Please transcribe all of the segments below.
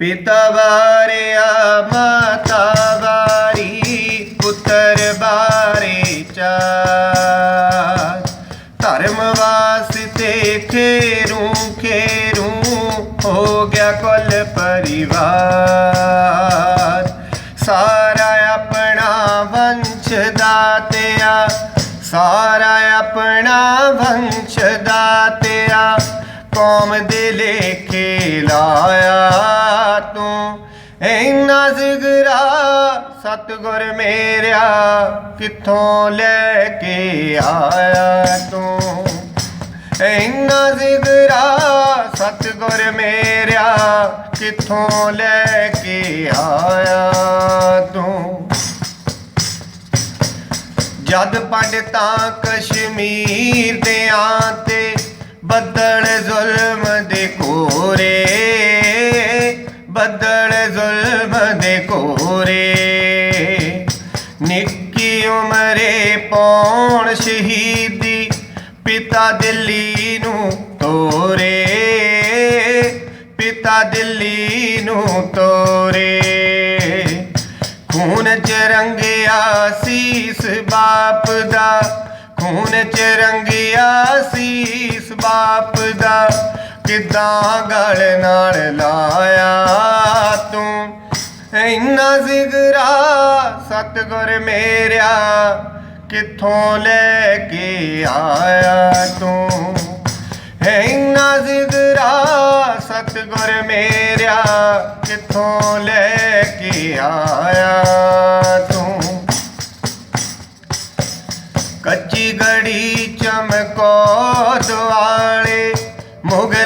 ਪਿਤਾ ਵਾਰਿਆ, ਮਾਤਾ ਵਾਰੀ, ਪੁੱਤਰ ਬਾਰੇ ਚਾਰ ਧਰਮ ਵਾਸਤੇ ਖੇਰੂ ਖੇਰੂ ਹੋ ਗਿਆ ਕੁੱਲ ਪਰਿਵਾਰ। ਸਾਰਾ ਆਪਣਾ ਵੰਸ਼ ਦਾਤਿਆ ਸਾਰਾ ਆਪਣਾ ਵੰਸ਼ ਦਾਤਿਆ ਕੌਮ ਦੇ ਲੇਖੇ ਲਾਇਆ। ਤੂੰ ਇੰਨਾ ਜ਼ਿਗਰਾ ਸਤਗੁਰ ਮੇਰਿਆ, ਕਿੱਥੋਂ ਲੈ ਕੇ ਆਇਆ ਤੂੰ? ਇੰਨਾ ਜ਼ਿਗਰਾ ਸਤਗੁਰ ਮੇਰਿਆ, ਕਿੱਥੋਂ ਲੈ ਕੇ ਆਇਆ ਤੂੰ? ਜਦ ਪੰਡਤਾਂ ਕਸ਼ਮੀਰ ਦੇ ਆਂਤੇ ਬੱਦਲ ਜ਼ੁਲਮ ਦੇ ਕੋਰੇ ਬੱਦਲ ਜ਼ੁਲਮ ਦੇ ਕੋਰੇ। ਨਿੱਕੀ ਉਮਰੇ ਪੌਣ ਸ਼ਹੀਦੀ ਪਿਤਾ ਦਿੱਲੀ ਨੂੰ ਤੋਰੇ। ਪਿਤਾ ਦਿੱਲੀ ਨੂੰ ਤੋਰੇ। ਖੂਨ ਚ ਰੰਗਿਆ ਸੀਸ ਬਾਪ ਦਾ। ਖੂਨ ਚ ਰੰਗਿਆ ਸੀਸ ਬਾਪ ਦਾ। ਕਿਦਾਂ ਗਲ ਨਾਲ ਲਾਇਆ ਤੂੰ, ਇੰਨਾ ਜ਼ਿਗਰਾ ਸਤਗੁਰ ਮੇਰਿਆ, ਕਿੱਥੋਂ ਲੈ ਕੇ ਆਇਆ ਤੂੰ? ਇੰਨਾ ਜ਼ਿਗਰਾ ਸਤਗੁਰ ਮੇਰਿਆ, ਕਿੱਥੋਂ ਲੈ ਕੇ ਆਇਆ ਤੂੰ? ਕੱਚੀ ਗੜੀ ਚਮਕੋ ਦੁਆਲੇ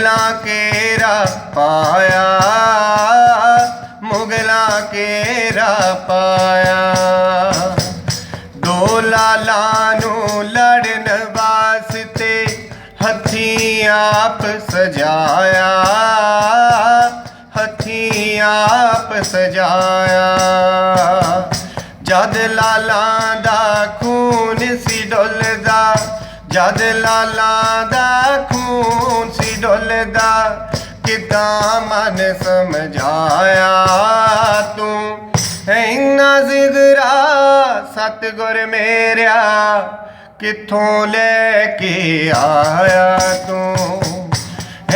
ਮੁਗਲਾਂ ਕੇਰਾ ਪਾਇਆ, ਮੁਗਲਾਂ ਕੇਰਾ ਪਾਇਆ। ਦੋ ਲਾਲਾਂ ਨੂੰ ਲੜਨ ਵਾਸਤੇ ਹੱਥੀਂ ਆਪ ਸਜਾਇਆ, ਹੱਥੀਂ ਆਪ ਸਜਾਇਆ। ਜਦ ਲਾਲਾਂ ਦਾ ਖੂਨ ਸੀ ਡੁੱਲਦਾ, ਜਦ ਲਾਲਾਂ ਮਨ ਸਮਝਾਇਆ ਤੂੰ। ਇੰਨਾ ਜ਼ਿਗਰਾ ਸਤਗੁਰ ਮੇਰਿਆ, ਕਿੱਥੋਂ ਲੈ ਕੇ ਆਇਆ ਤੂੰ?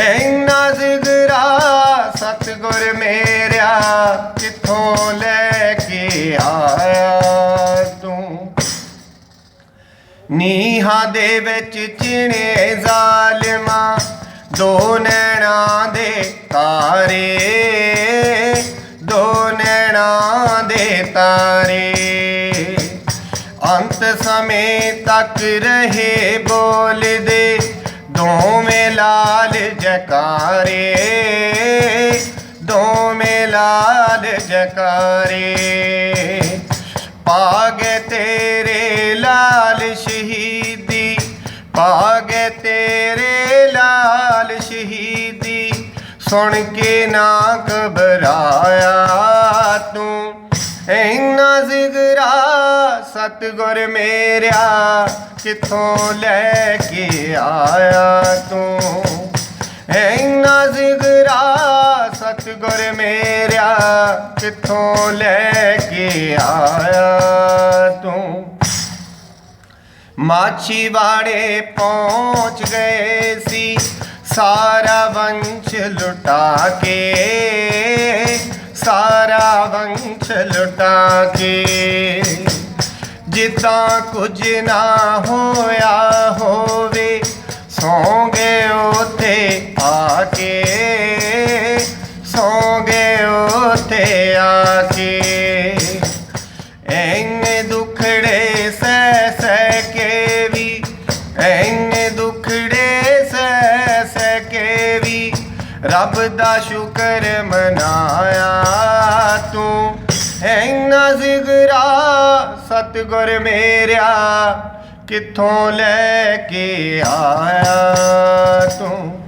ਇੰਨਾ ਜ਼ਿਗਰਾ ਸਤਗੁਰ ਮੇਰਿਆ, ਕਿੱਥੋਂ ਲੈ ਕੇ ਆਇਆ ਤੂੰ? ਨੀਹਾਂ ਦੇ ਵਿੱਚ ਚਿਣੇ ਜ਼ਾਲਿਮਾਂ ਦੋ ਨੈਣਾਂ ਦੇ ਤਾਰੇ, ਦੋ ਨੈਣਾਂ ਦੇ ਤਾਰੇ। ਅੰਤ ਸਮੇਂ ਤੱਕ ਰਹੇ ਬੋਲਦੇ ਦੋਵੇਂ ਲਾਲ ਜਕਾਰੇ, ਦੋਵੇਂ ਲਾਲ ਜਕਾਰੇ। ਪਾਗੇ ਤੇਰੇ ਲਾਲ ਸ਼ਹੀਦੀ ਪਾਗੇ ਤੇਰੇ ਸੁਣ ਕੇ ਨਾ ਘਬਰਾਇਆ ਤੂੰ। ਇੰਨਾ ਜ਼ਿਗਰਾ ਸਤਗੁਰ ਮੇਰਿਆ ਕਿੱਥੋਂ ਲੈ ਕੇ ਆਇਆ ਤੂੰ? ਇੰਨਾ ਜ਼ਿਗਰਾ ਸਤਗੁਰ ਮੇਰਿਆ ਕਿੱਥੋਂ ਲੈ ਕੇ ਆਇਆ ਤੂੰ? ਮਾਛੀਵਾੜੇ ਪਹੁੰਚ ਗਏ ਸੀ। ਸਾਰਾ ਵੰਸ਼ ਲੁਟਾ ਕੇ, ਸਾਰਾ ਵੰਸ਼ ਲੁਟਾ ਕੇ। ਜਿੱਦਾਂ ਕੁਝ ਨਾ ਹੋਇਆ ਹੋਵੇ, ਸੌਂਗੇ ਉਥੇ ਆ ਕੇ। ਰੱਬ ਦਾ ਸ਼ੁਕਰ ਮਨਾਇਆ ਤੂੰ। ਐਨਾ ਜ਼ਿਗਰਾ ਸਤਗੁਰ ਮੇਰਿਆ ਕਿੱਥੋਂ ਲੈ ਕੇ ਆਇਆ ਤੂੰ?